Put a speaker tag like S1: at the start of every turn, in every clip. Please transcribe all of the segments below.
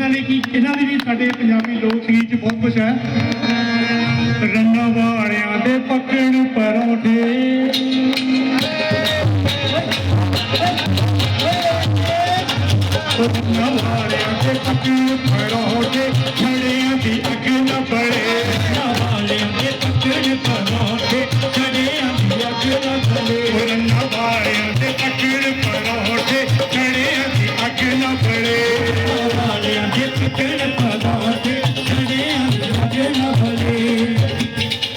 S1: ਇਹਨਾਂ ਨੇ ਕੀ ਇਹਨਾਂ ਦੀ ਵੀ ਸਾਡੇ ਪੰਜਾਬੀ ਲੋਕ ਸੰਗੀਤ 'ਚ ਬਹੁਤ ਕੁਝ ਹੈ। ਰੰਨਾ ਵਾਲਿਆਂ ਦੇ ਪੱਕਣ ਪਰੌਂਠੇ। ਰੰਨਾ ਵਾਲਿਆਂ ਦੇ ਪੱਕਣ ਪਰੌਂਠੇ, ਛੜਿਆਂ ਦੀ ਅੱਗ ਨਾ ਬਲੇ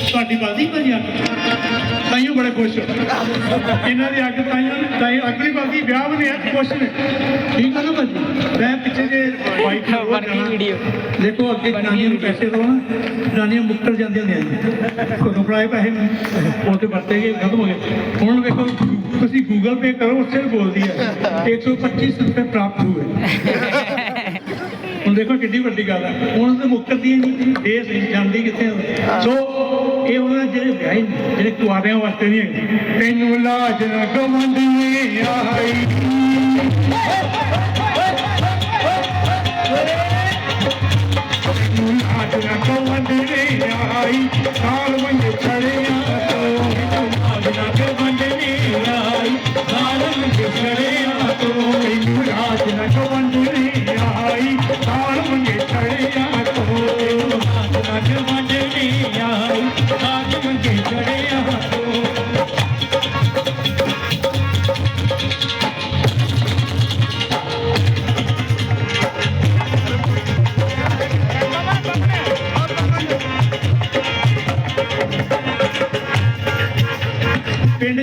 S1: ਤੁਹਾਡੀ ਬਾਦੀ ਭਾਜੀ ਅੱਗ ਤਾਈਓ ਬੜੇ ਖੁਸ਼ ਹੋ। ਇਹਨਾਂ ਦੀ ਅੱਗ ਤਾਈਓ ਤਾਈ ਅਗਲੀ ਬਾਦੀ ਵਿਆਹ ਨਹੀਂ ਹੈ ਖੁਸ਼ ਨੇ। ਠੀਕ ਹੈ ਨਾ ਭਾਜੀ? ਮੈਂ ਪਿੱਛੇ ਜੇ ਬਾਈਕ
S2: Working video.
S1: ਦੇਖੋ ਅੱਗੇ ਜਨਾਨੀਆਂ ਨੂੰ ਪੈਸੇ ਦੋ ਨਾ। ਜਨਾਨੀਆਂ ਮੁੱਕਰ ਜਾਂਦੀਆਂ ਨੇ ਜੀ ਕੋਲੋਂ ਫੜਾਏ ਪੈਸੇ ਉਹ ਤੇ ਵਰਤੇ ਗਏ ਖਤਮ ਹੋ ਗਏ। ਹੁਣ ਵੇਖੋ ਤੁਸੀਂ ਗੂਗਲ ਪੇ ਕਰੋ ਉਸੇ ਬੋਲਦੀ ਹੈ। 125 ਰੁਪਏ ਪ੍ਰਾਪਤ ਹੋਏ। ਹੁਣ ਦੇਖੋ ਕਿੰਨੀ ਵੱਡੀ ਗੱਲ ਹੈ ਹੁਣ ਤੇ ਮੁੱਕਰਦੀ ਨਹੀਂ ਦੇਸ਼ ਜਾਂਦੀ ਕਿੱਥੇ। ਸੋ ਇਹ ਉਹਨਾਂ ਜਿਹੜੇ ਵਿਆਹੇ ਜਿਹੜੇ ਕੁਆਰਿਆਂ ਵਾਸਤੇ ਨਹੀਂ ਹੈਗੇ। ਤੈਨੂੰ ਲਾਜ ਨਾ ਗਵੰਦਨੀ ਆਈ। ਤੈਨੂੰ ਲਾਜ ਨਾ ਗਵੰਦਨੀ ਆਈ। ਸਾਲ ਮੰਗੇ ਛੜਿਆ ਤੋਂ ਤੈਨੂੰ ਲਾਜ ਨਾ ਗਵੰਦਨੀ ਆਈ। ਸਾਲ ਮੰਗੇ ਛੜਿਆ ਤੋਂ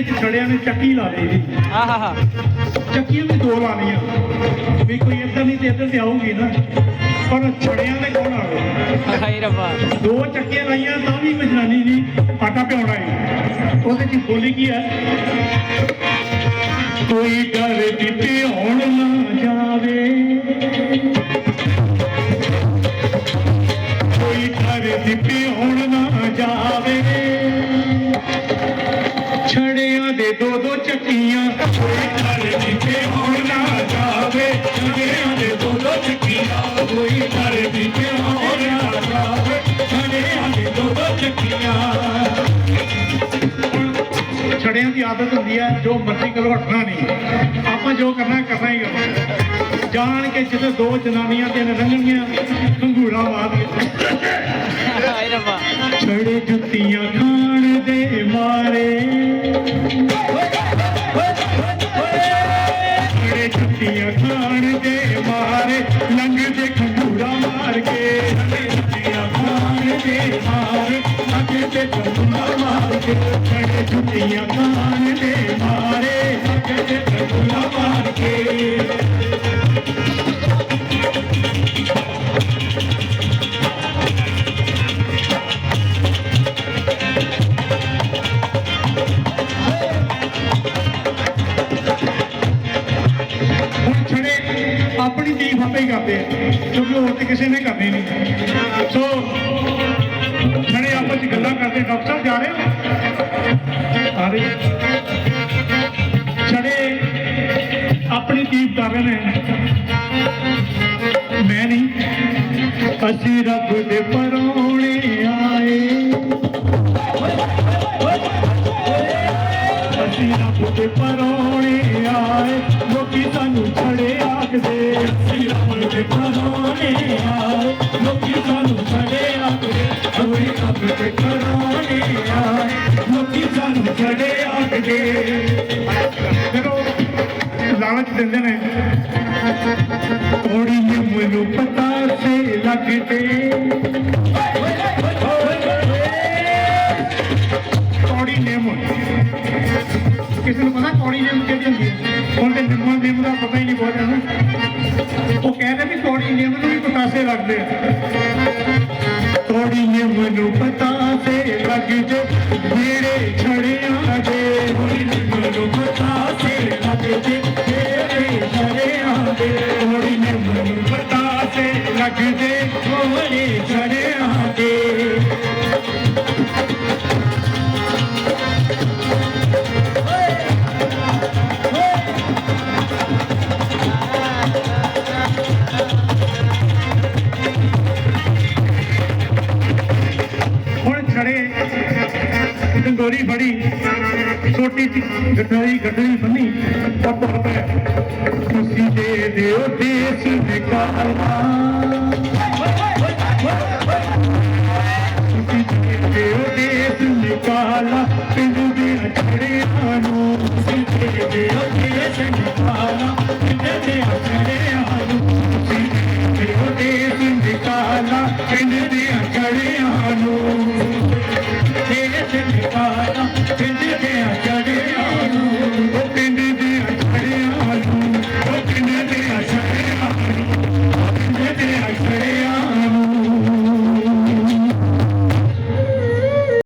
S1: ਪਿੰਡ 'ਚ ਛੜਿਆਂ ਨੇ ਚੱਕੀ ਲਾ ਲਈ ਜੀ।
S2: ਆਹਾਹਾ
S1: ਚੱਕੀਆਂ ਵੀ ਦੋ ਲਾਣੀਆਂ ਵੀ ਕੋਈ ਇੱਧਰ ਨਹੀਂ ਤੇ ਇੱਧਰ ਤੇ ਆਊਗੀ ਨਾ। ਪਰ ਛੜਿਆਂ ਦੇ ਕੋਲ ਆਵੇ
S2: ਹਾਏ ਰੱਬਾ।
S1: ਦੋ ਚੱਕੀਆਂ ਲਾਈਆਂ ਤਾਂ ਵੀ ਕੋਈ ਜਨਾਨੀ ਨਹੀਂ। ਆਟਾ ਪਿਆਉਣਾ ਹੈ। ਉਹਦੇ 'ਚ ਬੋਲੀ ਕੀ ਹੈ? ਕੋਈ ਡਰ ਦੀ ਦੀ ਆਦਤ ਹੁੰਦੀ ਹੈ ਜੋ ਮਰਜ਼ੀ ਕਰੋ ਹਟਣਾ ਨਹੀਂ। ਆਪਾਂ ਜੋ ਕਰਨਾ ਕਰਨਾ ਹੀ ਕਰਨਾ ਜਾਣ ਕੇ ਜਦੋਂ ਦੋ ਜਨਾਨੀਆਂ ਤੇ ਰੰਗਣਗੀਆਂ ਘੰਗੂਰਾ ਮਾਰ ਕੇ
S2: ਹਾਏ ਰੱਬਾ।
S1: ਛੜੇ ਜੁੱਤੀਆਂ ਖਾਣ ਦੇ ਮਾਰੇ। ਛੜੇ ਜੁੱਤੀਆਂ ਖਾਣ ਦੇ ਮਾਰੇ ਲੰਘਦੇ ਖੰਡੂਰਾ ਮਾਰ ਕੇ। ਛੜੇ ਜੁੱਤੀਆਂ ਖਾਣ ਦੇ ਮਾਰੇ ਮਾਰ ਕੇ ਛੜੇ ਜੁੱਤੀਆਂ ਦੇ ਮਾਰੇ ਲੰਘਦੇ ਖੰਡੂਰਾ ਮਾਰ ਕੇ। ਹੁਣ ਛੜੇ ਆਪਣੀ ਟੀਮ ਆਪੇ ਹੀ ਕਰਦੇ ਆ, ਕਿਉਂਕਿ ਹੋਰ ਤੇ ਕਿਸੇ ਨੇ ਕਰਨੀ ਨਹੀਂ। ਸੋ ਛੜੇ ਆਪਸ ਵਿੱਚ ਗੱਲਾਂ ਕਰਦੇ, ਡਾਕਟਰ ਸਾਹਿਬ ਜਾ ਰਹੇ ਹੋ? ਆ ਰਹੇ ਆਪਣੀ ਤਾਰੀਫ ਕਰ ਰਹੇ ਨੇ। ਮੈਂ ਨਹੀਂ। ਅਸੀਂ ਰੱਬ ਦੇ ਪਰੋਣੇ ਆਏ। ਅਸੀਂ ਰੱਬ ਦੇ ਪਰੋਣੇ ਆਏ। ਲੋਕੀ ਸਾਨੂੰ ਛੜੇ ਆਖਦੇ, ਅਸੀਂ ਰੱਬ ਦੇ ਪਰੋਣੇ ਆਏ। ਲੋਕੀ ਸਾਨੂੰ ਜਦੋਂ ਲਾਲਚ ਦਿੰਦੇ ਨੇ ਥੋੜੀ ਜਿਹੀ ਮੈਨੂੰ ਪਤਾ ਸੇ ਲੱਗਦੇ ਕੌੜੀ ਨਿੰਮ। ਕਿਸੇ ਨੂੰ ਪਤਾ ਕੌੜੀ ਨਿੰਮ ਕਿਹੜੀ ਹੁੰਦੀ ਹੈ? ਤੇ ਨਿੰਮਾਂ ਨਿੰਮ ਦਾ ਪਤਾ ਹੀ ਨਹੀਂ ਬਹੁਤ ਹੈ ਉਹ ਕਹਿੰਦੇ ਵੀ ਕੌੜੀ ਨਿੰਮ ਨੂੰ ਵੀ ਪਤਾਸੇ ਲੱਗਦੇ ਆ। ਕੌੜੀ ਨਿੰਮ ਨੂੰ ਪਤਾਸੇ ਲੱਗਦੇ ਜਿਹੜੇ ਛੜਿਆਂ ਦੇ ਦੀ ਡੰਡੋਰੀ ਫੜੀ ਛੋਟੀ ਸੀ ਗਠੜੀ ਗਠੜੀ ਬੰਨੀ ਤੱਕ ਪੈ ਤੁਸੀਂ ਦੇ ਦਿਓ ਦੇਸ਼ ਨਿਕਾਲਣਾ